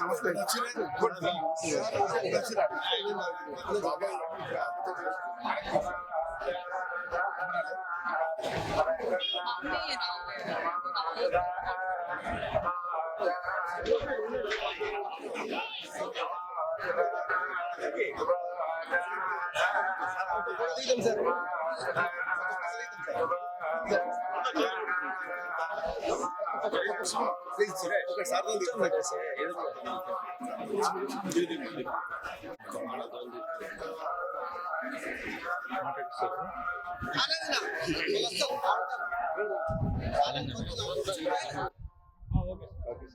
నమస్తే சார்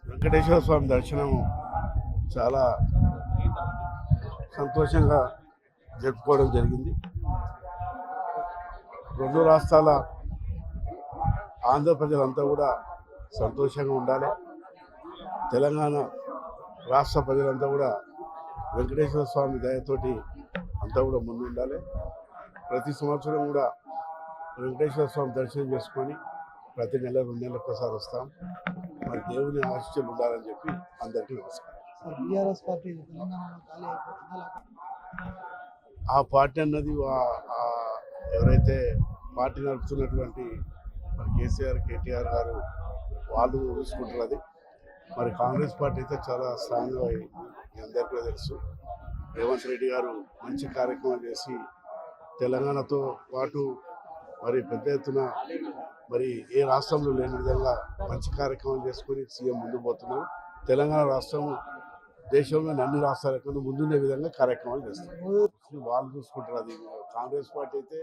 వెంకటేశ్వర స్వామి దర్శనం చాలా సంతోషంగా జరుపుకోవడం జరిగింది. రెండు రాష్ట్రాల ఆంధ్ర ప్రజలంతా కూడా సంతోషంగా ఉండాలి. తెలంగాణ రాష్ట్ర ప్రజలంతా కూడా వెంకటేశ్వర స్వామి దయతోటి అంతా కూడా ముందు ఉండాలి ప్రతి సంవత్సరం కూడా వెంకటేశ్వర స్వామి దర్శనం చేసుకొని ప్రతి నెల రెండు నెలలకు ఒకసారి వస్తాం. మరి దేవుని ఆశీస్సులు ఉండాలని చెప్పి అందరికీ నమస్కారం. బీఆర్ఎస్ పార్టీ ఆ పార్టీ అన్నది ఎవరైతే పార్టీ నడుపుతున్నటువంటి మరి కేసీఆర్ కేటీఆర్ గారు వాళ్ళు చూసుకుంటారు అది. మరి కాంగ్రెస్ పార్టీ అయితే చాలా స్ట్రాంగ్గా అందరికీ తెలుసు. రేవంత్ రెడ్డి గారు మంచి కార్యక్రమం చేసి తెలంగాణతో పాటు మరి పెద్ద ఎత్తున మరి ఏ రాష్ట్రంలో లేని విధంగా మంచి కార్యక్రమం చేసుకొని సీఎం ముందుకు పోతున్నారు. తెలంగాణ రాష్ట్రం దేశంలోని అన్ని రాష్ట్రాల కన్నా ముందుండే విధంగా కార్యక్రమాలు చేస్తారు. వాళ్ళు చూసుకుంటారు. అది కాంగ్రెస్ పార్టీ అయితే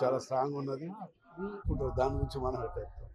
చాలా స్ట్రాంగ్ ఉన్నది. దాని గురించి మనం పెట్టేస్తాం